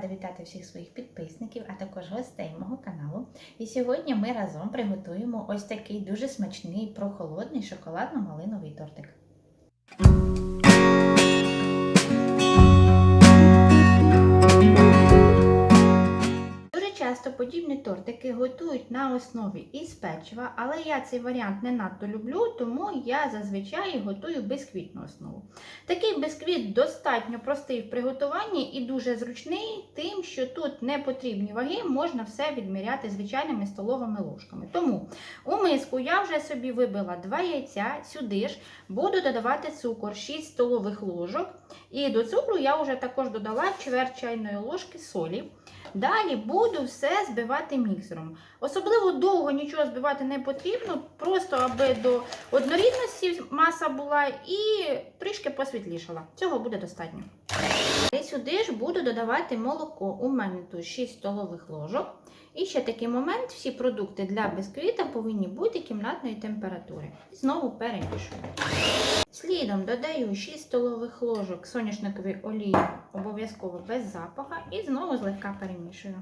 рада вітати всіх своїх підписників, а також гостей мого каналу. І сьогодні ми разом приготуємо ось такий дуже смачний прохолодний шоколадно-малиновий тортик. Дуже часто подібні тортики готують на основі із печива, але я цей варіант не надто люблю, тому я зазвичай готую бісквітну основу. Такий бісквіт достатньо простий в приготуванні і дуже зручний, тим, що тут не потрібні ваги, можна все відміряти звичайними столовими ложками. Тому у миску я вже собі вибила 2 яйця, сюди ж буду додавати цукор 6 столових ложок. І до цукру я вже також додала чверть чайної ложки солі. Далі буду все збивати міксером. Особливо довго нічого збивати не потрібно, просто аби до однорідності маса була і трішки посвітлішала. Цього буде достатньо. І сюди ж буду додавати молоко. У мене тут 6 столових ложок. І ще такий момент: всі продукти для бисквіта повинні бути кімнатної температури. І Знову перемішую. Слідом додаю 6 столових ложок соняшникової олії, обов'язково без запаха, і знову злегка перемішую.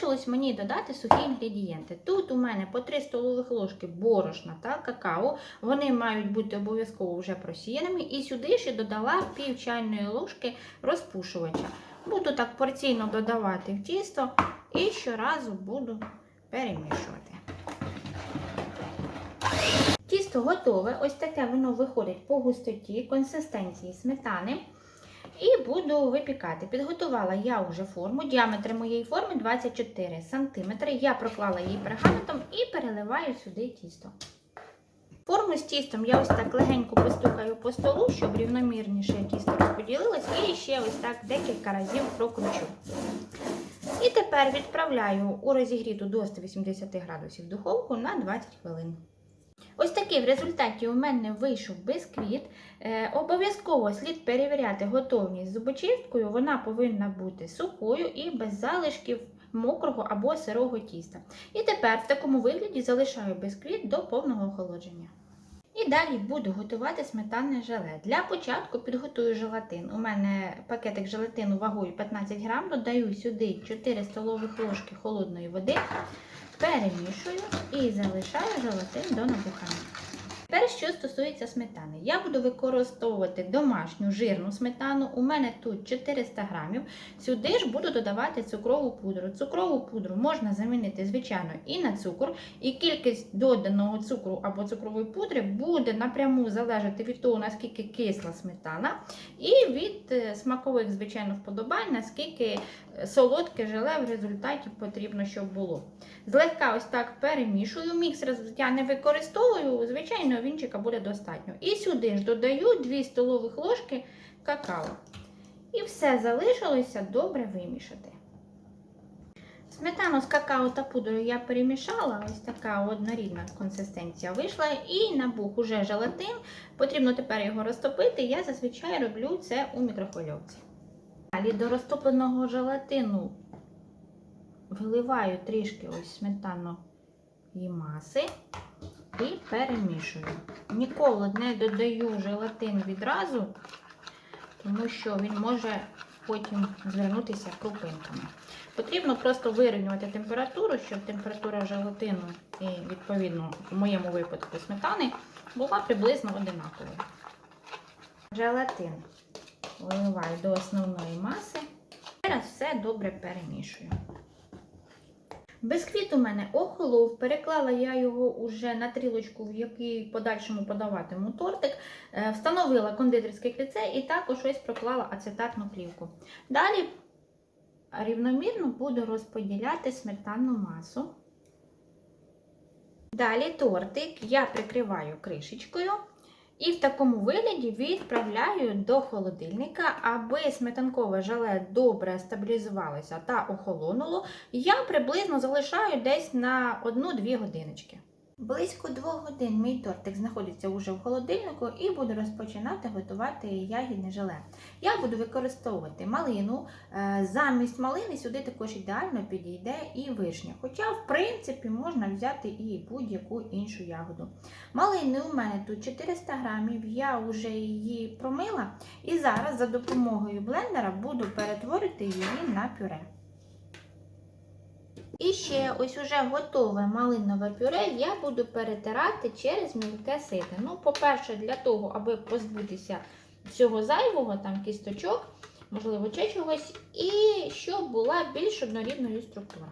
Залишилось мені додати сухі інгредієнти. Тут у мене по 3 столових ложки борошна та какао. Вони мають бути обов'язково вже просіяними. І сюди ще додала пів чайної ложки розпушувача. Буду так порційно додавати в тісто і щоразу буду перемішувати. Тісто готове, ось таке воно виходить по густоті, консистенції сметани. І буду випікати. Підготувала я вже форму. Діаметр моєї форми 24 см. Я проклала її пергаментом і переливаю сюди тісто. Форму з тістом я ось так легенько постукаю по столу, щоб рівномірніше тісто розподілилось, і ще ось так декілька разів прокручу. І тепер відправляю у розігріту до 180 градусів духовку на 20 хвилин. Ось такий в результаті у мене вийшов бисквіт. Е, обов'язково слід перевіряти готовність зубочисткою. Вона повинна бути сухою і без залишків мокрого або сирого тіста. І тепер в такому вигляді залишаю бисквіт до повного охолодження. І далі буду готувати сметанне желе. Для початку підготую желатин. У мене пакетик желатину вагою 15 грам, додаю сюди 4 столових ложки холодної води, перемішую і залишаю желатин до набухання. Тепер, що стосується сметани, я буду використовувати домашню жирну сметану. У мене тут 400 грамів. Сюди ж буду додавати цукрову пудру. Цукрову пудру можна замінити, звичайно, і на цукор. І кількість доданого цукру або цукрової пудри буде напряму залежати від того, наскільки кисла сметана, і від е, смакових, звичайно, вподобань, наскільки солодке желе в результаті потрібно, щоб було. Злегка ось так перемішую. Міксер я не використовую, звичайно, вінчика буде достатньо. І сюди ж додаю 2 столових ложки какао. І все залишилося добре вимішати. Сметану з какао та пудрою я перемішала, ось така однорідна консистенція вийшла. І набух уже желатин. Потрібно тепер його розтопити. Я зазвичай роблю це у мікрохвильовці. Далі до розтопленого желатину виливаю трішки ось сметаної маси і перемішую. Ніколи не додаю желатин відразу, тому що він може потім звернутися крупинками. Потрібно просто вирівнювати температуру, щоб температура желатину і, відповідно, в моєму випадку сметани була приблизно одинаковою. Желатин виливаю до основної маси. Зараз все добре перемішую. Бисквіт у мене охолов, переклала я його уже на трілочку, в якій подальшому подаватиму тортик, Е, встановила кондитерське кліце і також ось проклала ацетатну плівку. Далі рівномірно буду розподіляти сметанну масу. Далі тортик я прикриваю кришечкою. І в такому вигляді відправляю до холодильника, аби сметанкове желе добре стабілізувалося та охолонуло. Я приблизно залишаю десь на 1-2 годиночки. Близько двох годин мій тортик знаходиться уже в холодильнику і буду розпочинати готувати ягідне желе. Я буду використовувати малину. Е, Замість малини сюди також ідеально підійде і вишня. Хоча, в принципі, можна взяти і будь-яку іншу ягоду. Малини у мене тут 400 грамів, я вже її промила і зараз за допомогою блендера буду перетворити її на пюре. І ще ось уже готове малинове пюре я буду перетирати через мілке сито. Ну, по-перше, для того, аби позбутися всього зайвого, там кісточок, можливо, ще чогось, і щоб була більш однорідною структура.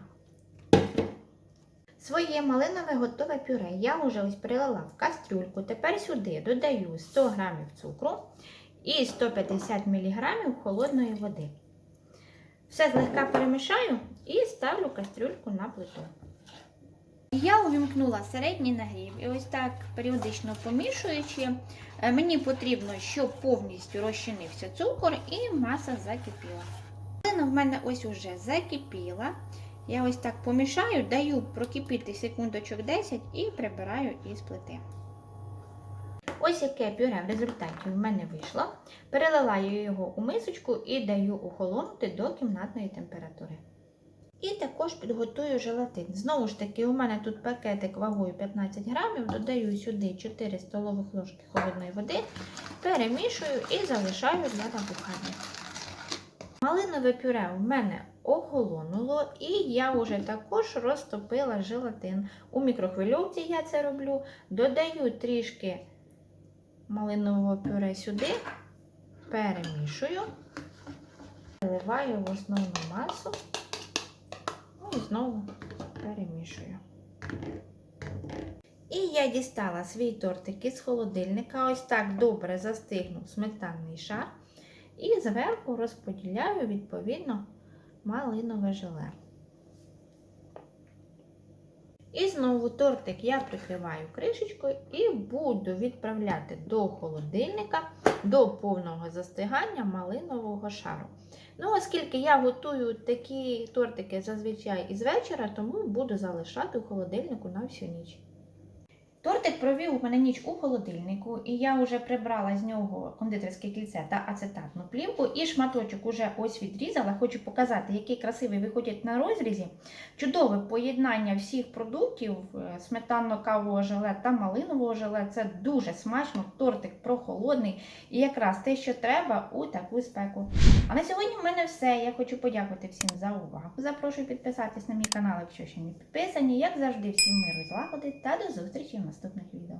Своє малинове готове пюре я вже ось перелила в кастрюльку. Тепер сюди додаю 100 г цукру і 150 мг холодної води. Все злегка перемішаю і ставлю кастрюльку на плиту. Я увімкнула середній нагрів і ось так періодично помішуючи, е, мені потрібно, щоб повністю розчинився цукор і маса закипіла. Малина в мене ось уже закипіла. Я ось так помішаю, даю прокипіти секундочок 10 і прибираю із плити. Ось яке пюре в результаті в мене вийшло. Перелила я його у мисочку і даю охолонути до кімнатної температури. І також підготую желатин. Знову ж таки, у мене тут пакетик вагою 15 грамів, додаю сюди 4 столових ложки холодної води, перемішую і залишаю для набухання. Малинове пюре у мене охолонуло, і я вже також розтопила желатин. У мікрохвильовці я це роблю. Додаю трішки малинового пюре сюди, перемішую, виливаю в основну масу ну, і знову перемішую. І я дістала свій тортик із холодильника, ось так добре застигнув сметанний шар. І зверху розподіляю відповідно малинове желе. І знову тортик я прикриваю кришечкою і буду відправляти до холодильника до повного застигання малинового шару. Ну, оскільки я готую такі тортики зазвичай із вечора, тому буду залишати у холодильнику на всю ніч. Тортик провів у мене ніч у холодильнику, і я вже прибрала з нього кондитерське кільце та ацетатну плівку, і шматочок уже ось відрізала. Хочу показати, який красивий виходять на розрізі. Чудове поєднання всіх продуктів е, сметанно-кавового желе та малинового желе. Це дуже смачно, тортик прохолодний і якраз те, що треба у таку спеку. А на сьогодні в мене все. Я хочу подякувати всім за увагу. Запрошую підписатись на мій канал, якщо ще не підписані. Як завжди, всім миру, злагоди та до зустрічі в наступних відео.